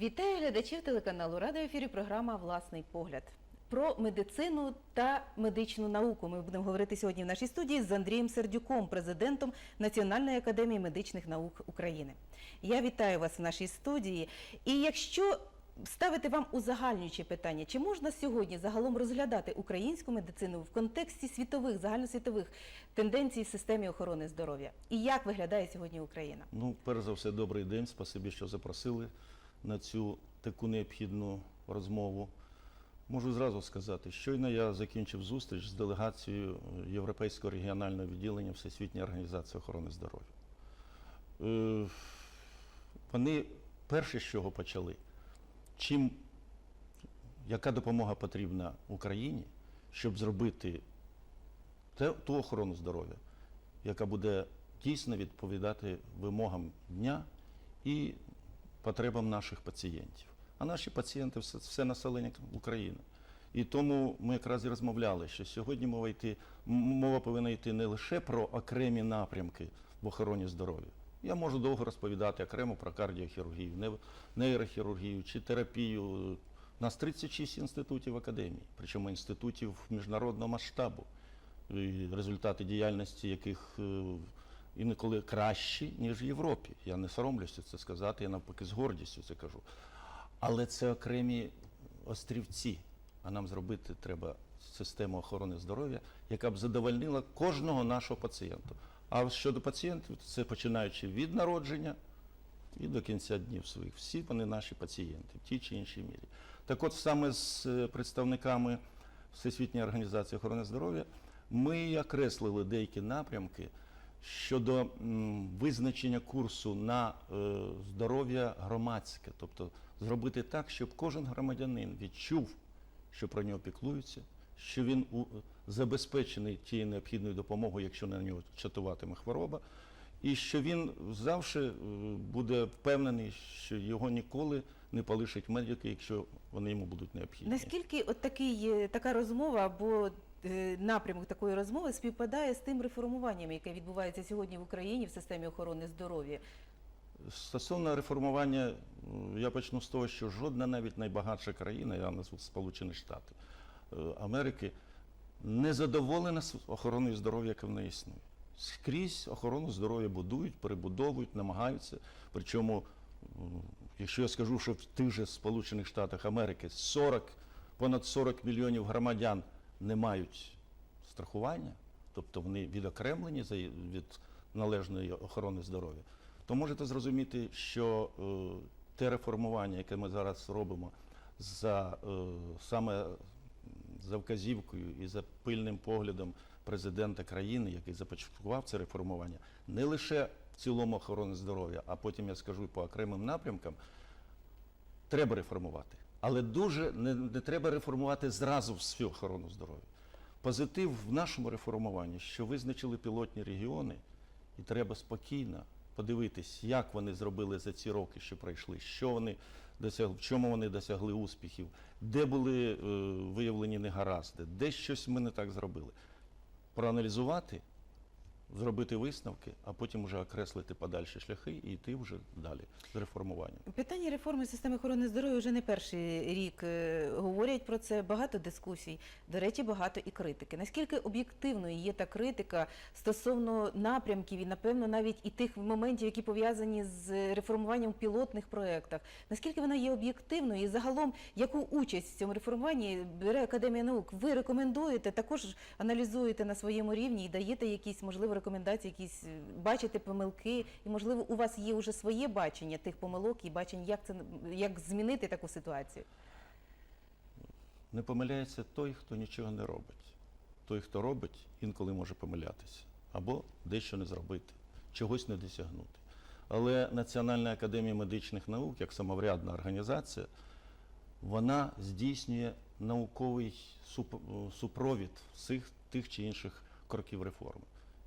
Вітаю глядачів телеканалу Рада ефірі. Програма Власний погляд. Про медицину та медичну науку ми будемо говорити сьогодні в нашій студії з Андрієм Сердюком, президентом Національної академії медичних наук України. Я вітаю вас в нашій студії. І якщо ставити вам узагальнююче питання, чи можна сьогодні загалом розглядати українську медицину в контексті світових, загальносвітових тенденцій в системі охорони здоров'я? І як виглядає сьогодні Україна? Ну, перш за все, добрий день. Спасибі, що запросили на цю таку необхідну розмову. Можу зразу сказати, щойно я закінчив зустріч з делегацією Європейського регіонального відділення Всесвітньої організації охорони здоров'я. Е, Вони перше, з чого почали, чим, яка допомога потрібна Україні, щоб зробити ту охорону здоров'я, яка буде дійсно відповідати вимогам дня і потребам наших пацієнтів. А наші пацієнти все, все населення України. І тому ми якраз і розмовляли, що сьогодні мова йти, мова повинна йти не лише про окремі напрямки в охороні здоров'я. Я можу довго розповідати окремо про кардіохірургію, нейрохірургію чи терапію. У нас 36 інститутів академії, причому інститутів міжнародного масштабу, результати діяльності яких е, інколи кращі, ніж в Європі. Я не соромлюся це сказати, я навпаки з гордістю це кажу. Але це окремі острівці. А нам зробити треба систему охорони здоров'я, яка б задовольнила кожного нашого пацієнта. А щодо пацієнтів, це починаючи від народження і до кінця днів своїх. Всі вони наші пацієнти в тій чи іншій мірі. Так от саме з е, представниками Всесвітньої організації охорони здоров'я ми окреслили деякі напрямки щодо визначення курсу на е, здоров'я громадське, тобто зробити так, щоб кожен громадянин відчув, що про нього піклуються, що він забезпечений тією необхідною допомогою, якщо на нього чатуватиме хвороба, і що він завжди е, буде впевнений, що його ніколи не полишать медики, якщо вони йому будуть необхідні. Наскільки от такий, така розмова або напрямок такої розмови співпадає з тим реформуванням, яке відбувається сьогодні в Україні в системі охорони здоров'я? Стосовно реформування, я почну з того, що жодна навіть найбагатша країна, я назву Сполучені Штати е, Америки, не задоволена охороною здоров'я, яка в неї існує. Скрізь охорону здоров'я будують, перебудовують, намагаються. Причому, якщо я скажу, що в тих же Сполучених Штатах Америки 40, понад 40 мільйонів громадян не мають страхування, тобто вони відокремлені від належної охорони здоров'я, то можете зрозуміти, що е, те реформування, яке ми зараз робимо за е, саме за вказівкою і за пильним поглядом президента країни, який започаткував це реформування, не лише в цілому охорони здоров'я, а потім я скажу по окремим напрямкам, треба реформувати. Але дуже не, не треба реформувати зразу всю охорону здоров'я. Позитив в нашому реформуванні, що визначили пілотні регіони, і треба спокійно подивитись, як вони зробили за ці роки, що пройшли, що вони досягли, в чому вони досягли успіхів, де були е, виявлені негаразди, де щось ми не так зробили. Проаналізувати, зробити висновки, а потім вже окреслити подальші шляхи і йти вже далі з реформуванням. Питання реформи системи охорони здоров'я вже не перший рік е, говорять про це. Багато дискусій, до речі, багато і критики. Наскільки об'єктивною є та критика стосовно напрямків і, напевно, навіть і тих моментів, які пов'язані з реформуванням пілотних проєктах, наскільки вона є об'єктивною і загалом яку участь в цьому реформуванні бере Академія наук? Ви рекомендуєте, також аналізуєте на своєму рівні і даєте якісь можливо рекомендації, якісь е, бачите помилки, і можливо у вас є вже своє бачення тих помилок і бачення, як це як змінити таку ситуацію. Не помиляється той, хто нічого не робить. Той, хто робить, інколи може помилятися або дещо не зробити, чогось не досягнути. Але Національна академія медичних наук, як самоврядна організація, вона здійснює науковий супровід всіх тих чи інших кроків реформи.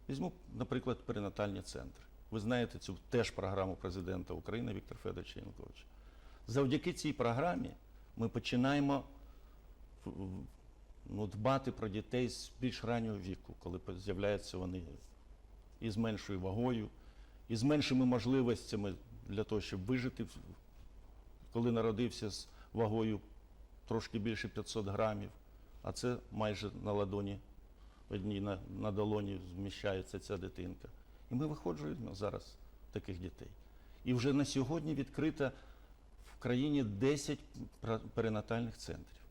Візьму, наприклад, перинатальні центри. Ви знаєте цю теж програму президента України Віктора Федоровича Януковича. Завдяки цій програмі ми починаємо ну, дбати про дітей з більш раннього віку, коли з'являються вони і з меншою вагою, і з меншими можливостями для того, щоб вижити коли народився з вагою трошки більше 500 грамів, а це майже на ладоні, одній на, на долоні зміщається ця дитинка. І ми виходжуємо зараз таких дітей. І вже на сьогодні відкрито в країні 10 перинатальних центрів.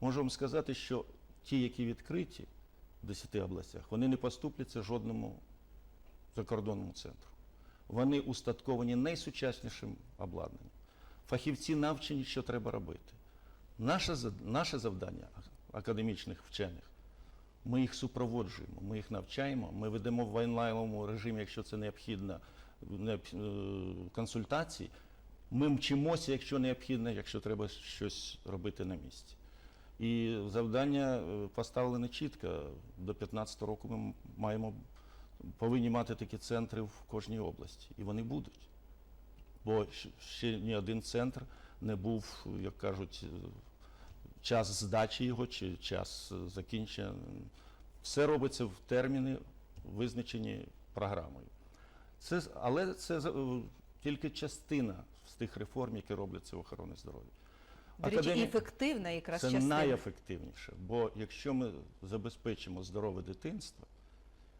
Можу вам сказати, що ті, які відкриті в 10 областях, вони не поступляться жодному закордонному центру. Вони устатковані найсучаснішим обладнанням. Фахівці навчені, що треба робити. Наше, наше завдання академічних вчених ми їх супроводжуємо, ми їх навчаємо, ми ведемо в онлайновому режимі, якщо це необхідно, необ- е, консультації. Ми мчимося, якщо необхідно, якщо треба щось робити на місці. І завдання е, поставлене чітко. До 15 року ми маємо, повинні мати такі центри в кожній області. І вони будуть. Бо ще ні один центр не був, як кажуть, е, час здачі його чи час закінчення. Все робиться в терміни, визначені програмою. Це, але це е, тільки частина з тих реформ, які робляться в охороні здоров'я. До речі, Академія- ефективна якраз це частина. найефективніше. Бо якщо ми забезпечимо здорове дитинство,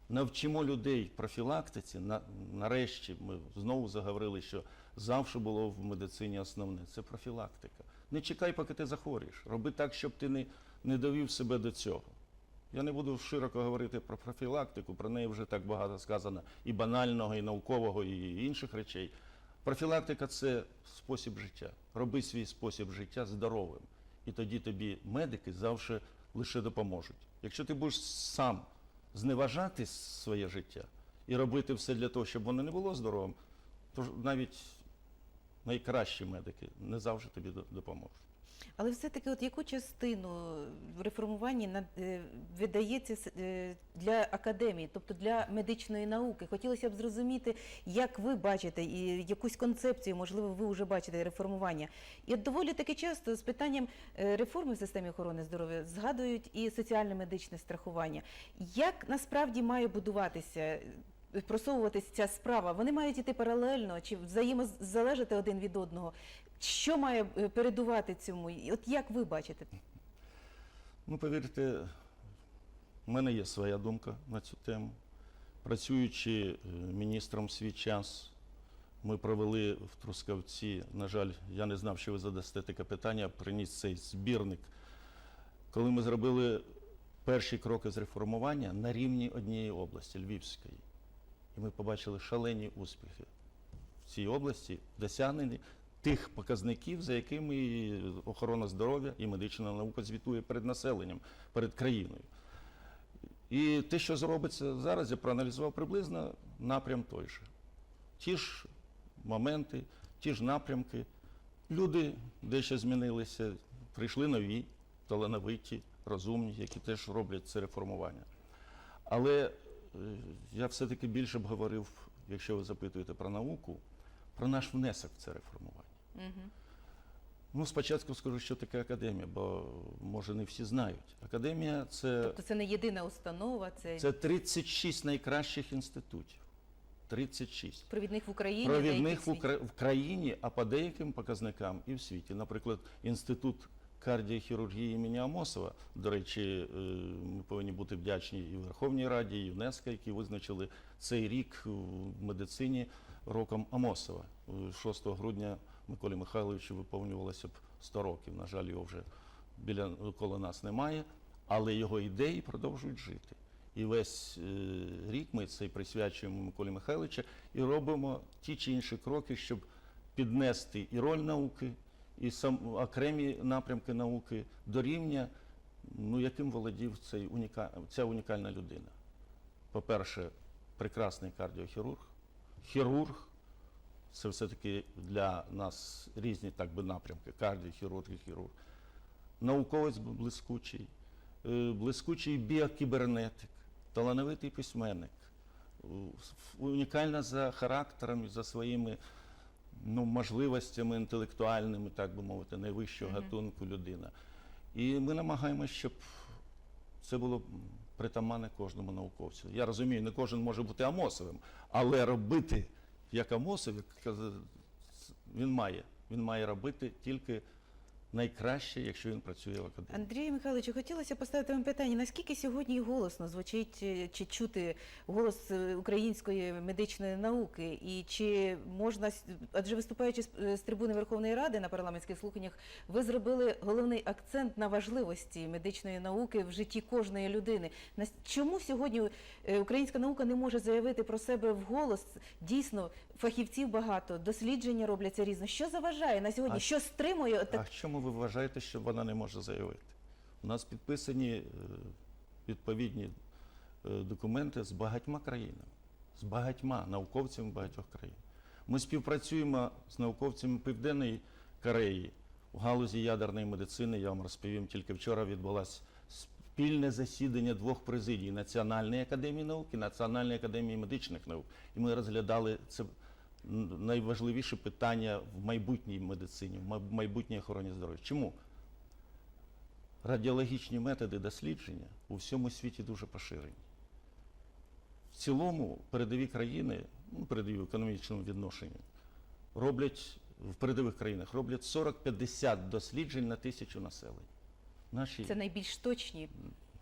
навчимо людей профілактиці, на, нарешті ми знову заговорили, що завжди було в медицині основне це профілактика. Не чекай, поки ти захворієш. Роби так, щоб ти не, не довів себе до цього. Я не буду широко говорити про профілактику, про неї вже так багато сказано і банального, і наукового, і інших речей. Профілактика це спосіб життя. Роби свій спосіб життя здоровим. І тоді тобі медики завжди лише допоможуть. Якщо ти будеш сам зневажати своє життя і робити все для того, щоб воно не було здоровим, то навіть найкращі медики не завжди тобі допоможуть. Але все-таки, от яку частину в реформуванні е, видається е, для академії, тобто для медичної науки? Хотілося б зрозуміти, як ви бачите і якусь концепцію, можливо, ви вже бачите реформування. І от доволі таки часто з питанням е, реформи в системі охорони здоров'я згадують і соціально-медичне страхування. Як насправді має будуватися? Просовуватися ця справа, вони мають іти паралельно чи взаємозалежати один від одного. Що має е, передувати цьому? От як ви бачите? Ну, повірте, в мене є своя думка на цю тему. Працюючи е, міністром свій час, ми провели в Трускавці, на жаль, я не знав, що ви задасте таке питання, приніс цей збірник. Коли ми зробили перші кроки з реформування на рівні однієї області, Львівської, і ми побачили шалені успіхи в цій області, досягнені тих показників, за якими охорона здоров'я і медична наука звітує перед населенням, перед країною. І те, що зробиться зараз, я проаналізував приблизно напрям той же. Ті ж моменти, ті ж напрямки. Люди дещо змінилися, прийшли нові, талановиті, розумні, які теж роблять це реформування. Але я все-таки більше б говорив, якщо ви запитуєте про науку, про наш внесок в це реформування. Угу. Ну, спочатку скажу, що таке академія, бо може не всі знають. Академія це, Тобто це не єдина установа, це, це 36 найкращих інститутів. 36. провідних в Україні. Провідних в. Укра... в країні, а по деяким показникам і в світі. Наприклад, інститут кардіохірургії імені Амосова. До речі, е, ми повинні бути вдячні і Верховній Раді, і ЮНЕСКО, які визначили цей рік в медицині роком Амосова. Е, 6 грудня Миколі Михайловичу виповнювалося б 100 років. На жаль, його вже біля коло нас немає, але його ідеї продовжують жити. І весь е, рік ми цей присвячуємо Миколі Михайловича і робимо ті чи інші кроки, щоб піднести і роль науки, і сам окремі напрямки науки до рівня, ну, яким володів цей уніка, ця унікальна людина. По-перше, прекрасний кардіохірург, хірург. Це все-таки для нас різні так би напрямки: кардіохірург і хірург, науковець блискучий, е, блискучий біокібернетик, талановитий письменник, е, унікальна за характером і за своїми ну, можливостями інтелектуальними, так би мовити, найвищого Мгм. гатунку людина. І ми намагаємося, щоб це було притаманне кожному науковцю. Я розумію, не кожен може бути Амосовим, але робити як Амосов, як він має Він має робити тільки найкраще, якщо він працює в академії. Андрію Михайловичу, хотілося поставити вам питання, наскільки сьогодні голосно звучить е, чи чути голос е, української медичної науки, і чи можна, адже виступаючи з, е, трибуни Верховної Ради на парламентських слуханнях, ви зробили головний акцент на важливості медичної науки в житті кожної людини. Чому сьогодні українська наука не може заявити про себе вголос? Дійсно, фахівців багато, дослідження робляться різно. Що заважає на сьогодні? А- Що стримує А чому ви вважаєте, що вона не може заявити? У нас підписані е, відповідні е, документи з багатьма країнами, з багатьма науковцями багатьох країн. Ми співпрацюємо з науковцями Південної Кореї у галузі ядерної медицини. Я вам розповім, тільки вчора відбулося спільне засідання двох президій Національної академії наук і Національної академії медичних наук. І ми розглядали це найважливіше питання в майбутній медицині, в майбутній охороні здоров'я. Чому? Радіологічні методи дослідження у всьому світі дуже поширені. В цілому передові країни, ну, передові в економічному відношенні, роблять в передових країнах роблять 40-50 досліджень на тисячу населення. Наші це найбільш точні?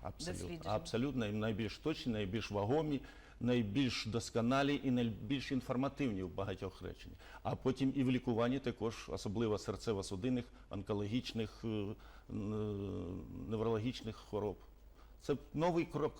Абсолютно, дослідження. абсолютно найбільш точні, найбільш вагомі, найбільш досконалі і найбільш інформативні в багатьох реченнях. А потім і в лікуванні також, особливо серцево-судинних, онкологічних, е, неврологічних хвороб. Це новий крок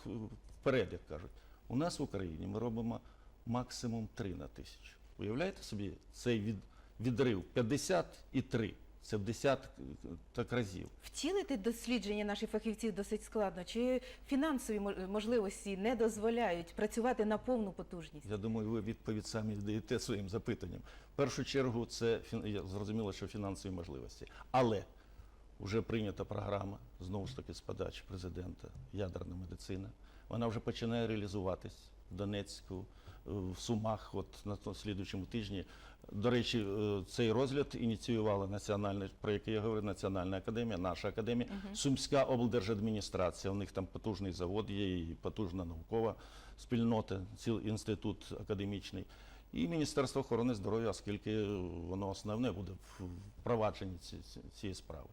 вперед, як кажуть. У нас в Україні ми робимо максимум 3 на тисячу. Уявляєте собі цей від, відрив 50 і 3. Це в десяток разів. Втілити дослідження наших фахівців досить складно. Чи фінансові можливості не дозволяють працювати на повну потужність? Я думаю, ви відповідь самі даєте своїм запитанням. В першу чергу, це зрозуміло, що фінансові можливості. Але вже прийнята програма, знову ж таки, з подачі президента ядерна медицина. Вона вже починає реалізуватись в Донецьку, е, в Сумах, от на то- слідуючому тижні. До речі, е, цей розгляд ініціювала національна, про який я говорю, Національна академія, наша академія, Сумська облдержадміністрація. У них там потужний завод є і потужна наукова спільнота, цілий інститут академічний. І Міністерство охорони здоров'я, оскільки воно основне буде в ці- цієї справи.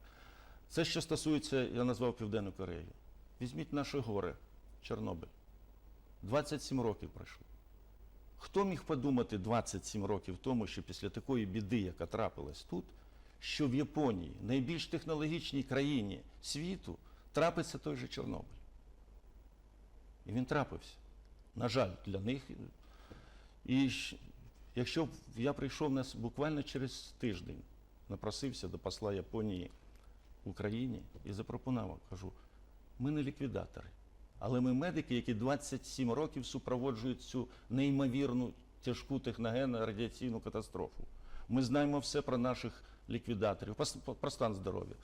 Це що стосується, я назвав Південну Корею. Візьміть наше горе, Чорнобиль. 27 років пройшло. Хто міг подумати 27 років тому, що після такої біди, яка трапилась тут, що в Японії, найбільш технологічній країні світу, трапиться той же Чорнобиль? І він трапився. На жаль, для них. І якщо б я прийшов нас буквально через тиждень, напросився до посла Японії в Україні і запропонував, кажу, ми не ліквідатори, але ми медики, які 27 років супроводжують цю неймовірну тяжку техногенну радіаційну катастрофу. Ми знаємо все про наших ліквідаторів, про, стан здоров'я,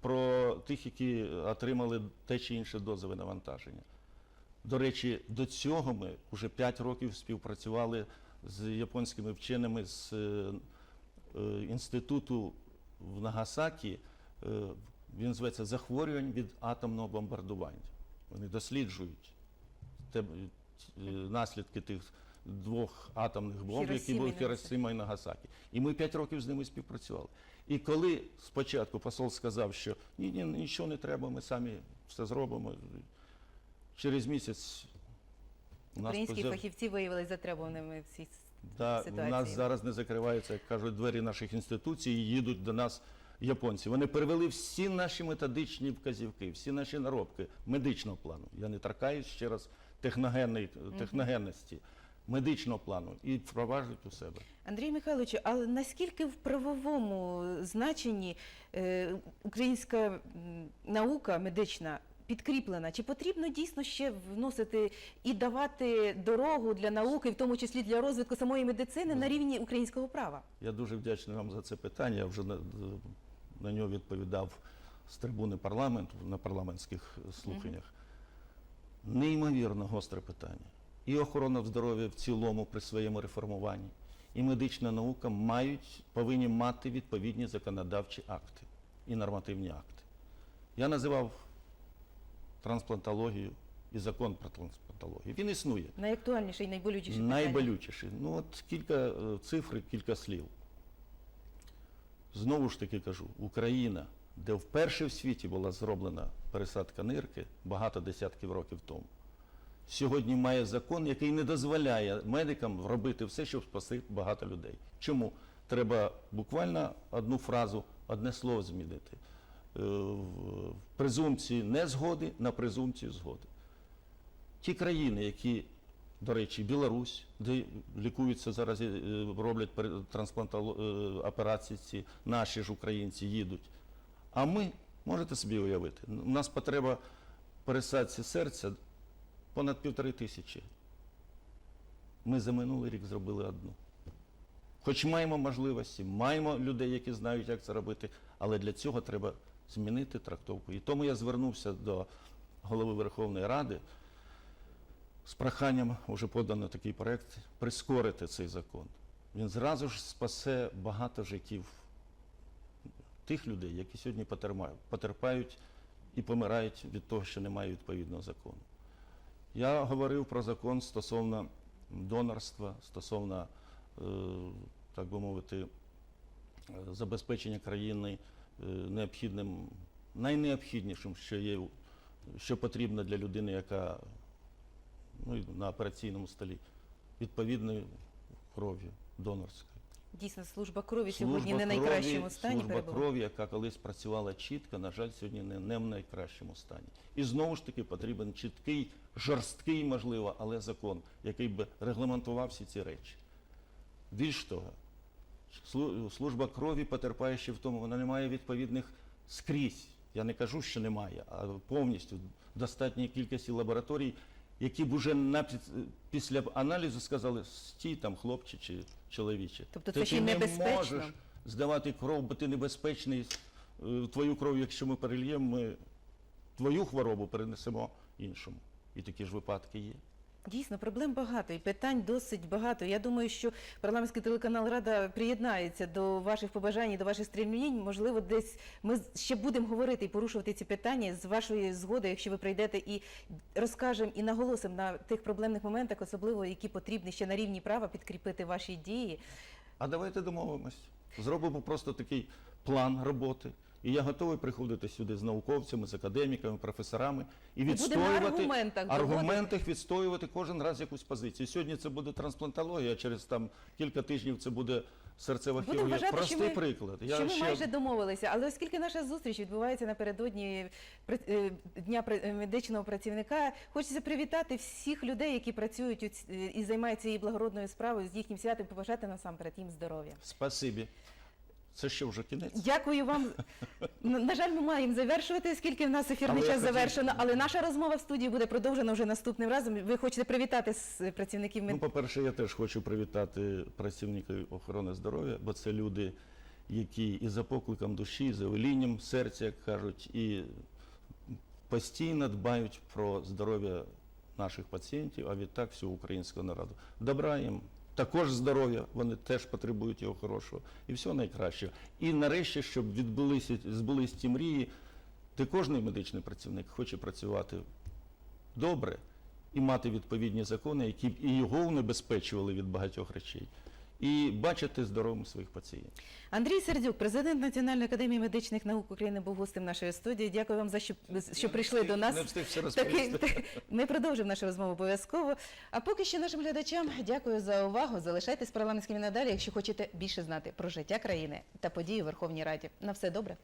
про тих, які отримали те чи інше дозове навантаження. До речі, до цього ми вже 5 років співпрацювали з японськими вченими з е, інституту в Нагасакі. Е, він зветься захворювань від атомного бомбардування. Вони досліджують те, е, наслідки тих двох атомних бомб, які були в і Нагасакі. І ми 5 років з ними співпрацювали. І коли спочатку посол сказав, що ні, ні, нічого не треба, ми самі все зробимо. Через місяць у нас Українські позя- фахівці виявилися затребуваними в цій Да, у нас зараз не закриваються, як кажуть, двері наших інституцій і їдуть до нас японці. Вони перевели всі наші методичні вказівки, всі наші наробки медичного плану. Я не торкаюсь ще раз техногенної, техногенності, медичного плану і впроваджують у себе. Андрій Михайлович, але наскільки в правовому значенні е, українська наука медична підкріплена? Чи потрібно дійсно ще вносити і давати дорогу для науки, в тому числі для розвитку самої медицини на рівні українського права? Я дуже вдячний вам за це питання. Я вже на, нього відповідав з трибуни парламенту на парламентських слуханнях. Неймовірно гостре питання. І охорона здоров'я в цілому при своєму реформуванні, і медична наука мають, повинні мати відповідні законодавчі акти і нормативні акти. Я називав трансплантологію і закон про трансплантологію. Він існує. Найактуальніше і найболючіше. Найболючіший. Ну от кілька е, цифр, кілька слів. Знову ж таки кажу, Україна, де вперше в світі була зроблена пересадка нирки багато десятків років тому, сьогодні має закон, який не дозволяє медикам робити все, щоб спасти багато людей. Чому? Треба буквально одну фразу, одне слово змінити. Е, В презумпції незгоди на презумпцію згоди. Ті країни, які, до речі, Білорусь, де лікуються зараз, е, роблять трансплантологію операції, ці наші ж українці їдуть. А ми, можете собі уявити, у нас потреба пересадці серця понад півтори тисячі. Ми за минулий рік зробили одну. Хоч маємо можливості, маємо людей, які знають, як це робити, але для цього треба змінити трактовку. І тому я звернувся до голови Верховної Ради з проханням, вже подано такий проект, прискорити цей закон. Він зразу ж спасе багато життів тих людей, які сьогодні потерпають, і помирають від того, що немає відповідного закону. Я говорив про закон стосовно донорства, стосовно, е, так би мовити, е, забезпечення країни е, необхідним, найнеобхіднішим, що є, що потрібно для людини, яка ну, і на операційному столі, відповідною кров'ю донорською. Дійсно, служба крові сьогодні не в найкращому стані Служба перебуває. крові, яка колись працювала чітко, на жаль, сьогодні не, не в найкращому стані. І знову ж таки потрібен чіткий, жорсткий, можливо, але закон, який би регламентував всі ці речі. Більш того, служба крові потерпає ще в тому, вона не має відповідних скрізь. Я не кажу, що немає, а повністю достатньої кількості лабораторій, які б уже на, після аналізу сказали, стій там, хлопче чи чоловіче. Тобто це ще ти не можеш здавати кров, бо ти небезпечний. Е, Твою кров, якщо ми перельємо, ми твою хворобу перенесемо іншому. І такі ж випадки є. Дійсно, проблем багато і питань досить багато. Я думаю, що парламентський телеканал Рада приєднається до ваших побажань, до ваших стремлінь. Можливо, десь ми ще будемо говорити і порушувати ці питання з вашої згоди, якщо ви прийдете і розкажемо і наголосимо на тих проблемних моментах, особливо які потрібні ще на рівні права підкріпити ваші дії. А давайте домовимось. Зробимо просто такий план роботи. І я готовий приходити сюди з науковцями, з академіками, професорами і відстоювати аргументах аргументах відстоювати кожен раз якусь позицію. Сьогодні це буде трансплантологія, через там кілька тижнів це буде серцева хірургія. Простий що ми- приклад. що ми майже домовилися, але оскільки наша зустріч відбувається напередодні при- е, дня е, медичного працівника, хочеться привітати всіх людей, які працюють е, і займаються цією благородною справою з їхнім святом, побажати насамперед їм здоров'я. Спасибі. Це що вже кінець? Дякую вам. На жаль, ми маємо завершувати, оскільки в нас ефірний Але час хотів- завершено. Але наша розмова в студії буде продовжена вже наступним разом. Ви хочете привітати з працівників Ну, по-перше, я теж хочу привітати працівників охорони здоров'я, бо це люди, які і за покликом душі, і за велінням серця, як кажуть, і постійно дбають про здоров'я наших пацієнтів, а відтак всього українського народу. Добра їм. Також здоров'я, вони теж потребують його хорошого і всього найкращого. І нарешті, щоб відбулися збулись ті мрії, де кожний медичний працівник хоче працювати добре і мати відповідні закони, які б і його унебезпечували від багатьох речей, і бачити здоровим своїх пацієнтів. Андрій Сердюк, президент Національної академії медичних наук України, був гостем нашої студії. Дякую вам за що, що прийшли до нас. Не встиг все розповісти. ми продовжимо нашу розмову обов'язково. А поки що нашим глядачам дякую за увагу. Залишайтесь парламентськими надалі, якщо хочете більше знати про життя країни та події у Верховній Раді. На все добре.